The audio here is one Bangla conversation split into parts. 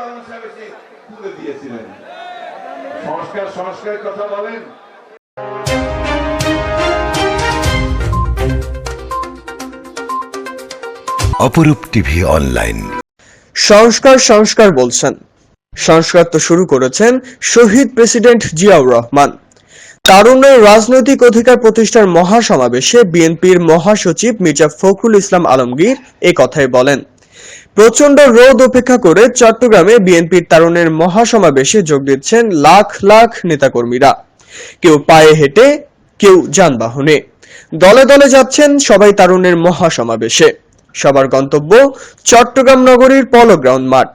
রহমান সাহেব এসে তুলে দিয়েছিলেন। সংস্কার সংস্কারের কথা বলেন। অপরূপ টিভি অনলাইন। সংস্কার সংস্কার বলছেন। সংস্কার তো শুরু করেছেন শহীদ প্রেসিডেন্ট জিয়াউর রহমান। তারুণ্যের রাজনৈতিক অধিকার প্রতিষ্ঠার মহাসমাবেশে বিএনপির মহাসচিব মির্জা ফখরুল ইসলাম আলমগীর এ কথাই বলেন। প্রচণ্ড রোদ উপেক্ষা করে চট্টগ্রামে বিএনপির তারুণের মহাসমাবেশে যোগ দিচ্ছেন লাখ লাখ নেতাকর্মীরা। কেউ পায়ে হেঁটে, কেউ যানবাহনে। দলে দলে যাচ্ছেন সবাই তারুণের মহাসমাবেশে। সবার গন্তব্য চট্টগ্রাম নগরীর পলো গ্রাউন্ড মাঠ।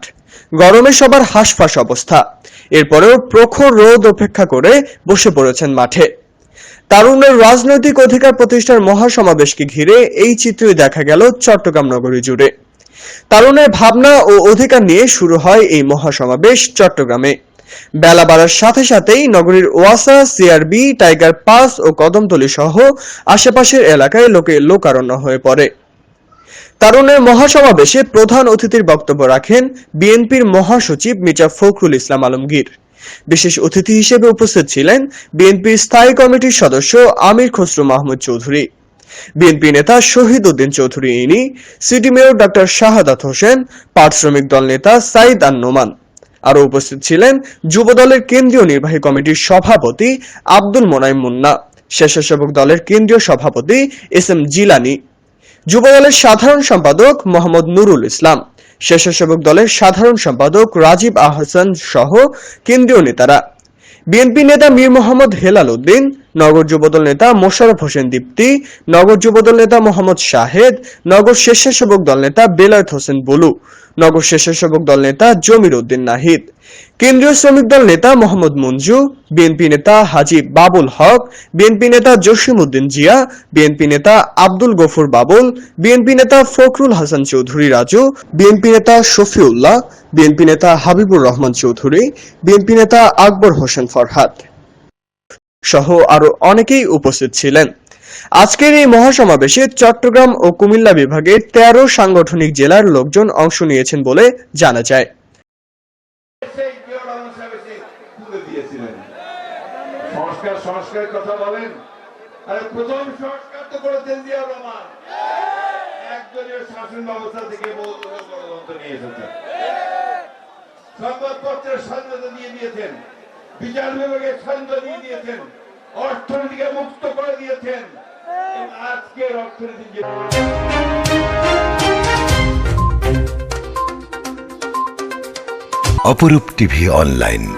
গরমে সবার হাঁসফাঁস অবস্থা। এরপরেও প্রখর রোদ উপেক্ষা করে বসে পড়েছেন মাঠে। তারুণের রাজনৈতিক অধিকার প্রতিষ্ঠার মহাসমাবেশকে ঘিরে এই চিত্রই দেখা গেল চট্টগ্রাম নগরী জুড়ে। তারুণের ভাবনা ও অধিকার নিয়ে শুরু হয় এই মহাসমাবেশ চট্টগ্রামে। বেলা বাড়ার সাথে সাথেই নগরীর ওয়াসা, সিআরবি, টাইগার পাস ও কদমতলী সহ আশেপাশের এলাকায় লোকে লোকারণ্য হয়ে পড়ে। তারুণের মহাসমাবেশে প্রধান অতিথির বক্তব্য রাখেন বিএনপির মহাসচিব মির্জা ফখরুল ইসলাম আলমগীর। বিশেষ অতিথি হিসেবে উপস্থিত ছিলেন বিএনপির স্থায়ী কমিটির সদস্য আমির খসরু মাহমুদ চৌধুরী। বিএনপি নেতা শহীদ উদ্দিন চৌধুরী, ইনি city mayor doctor Shahadat Hossain পাট শ্রমিক দল নেতা সাইদ আন নোমান। আরও উপস্থিত ছিলেন যুবদলের কেন্দ্রীয় নির্বাহী কমিটির সভাপতি আব্দুল মোনাইম মুন্না, স্বেচ্ছাসেবক দলের কেন্দ্রীয় সভাপতি এস এম জিলানি, যুবদলের সাধারণ সম্পাদক মোহাম্মদ নুরুল ইসলাম, স্বেচ্ছাসেবক দলের সাধারণ সম্পাদক রাজীব আহসান সহ কেন্দ্রীয় নেতারা। বিএনপি নেতা মীর মোহাম্মদ হেলাল উদ্দিন নগর যুবদল নেতা মোশাররফ হোসেন দীপ্তি, নগর যুবদল নেতা মোহাম্মদ শাহেদ, নগর স্বেচ্ছাসেবক দল নেতা বেলায়েত হোসেন বলু, নগর স্বেচ্ছাসেবক দল নেতা জমির উদ্দিন নাহিদ, কেন্দ্রীয় শ্রমিক দল নেতা মোহাম্মদ মঞ্জু, বিএনপি নেতা হাজি বাবুল হক, বিএনপি নেতা জসিম উদ্দিন জিয়া, বিএনপি নেতা আব্দুল গফুর বাবুল, বিএনপি নেতা ফখরুল হাসান চৌধুরী রাজু, বিএনপি নেতা শফিউল্লাহ, বিএনপি নেতা হাবিবুর রহমান চৌধুরী, বিএনপি নেতা আকবর হোসেন ফরহাদ। সহ আরও অনেকেই উপস্থিত ছিলেন। আজকের এই মহাসমাবেশে চট্টগ্রাম ও কুমিল্লা বিভাগের তেরো সাংগঠনিক জেলার লোকজন অংশ নিয়েছেন বলে জানা যায়। সংবাদপত্রের স্বাধীনতা দিয়ে দিয়েছেন। বিচার বিভাগে স্বাধীনতা দিয়ে দিয়েছেন অর্থনীতিকে মুক্ত করে দিয়েছেন। আজকের অর্থনীতি অপরূপ টিভি অনলাইন।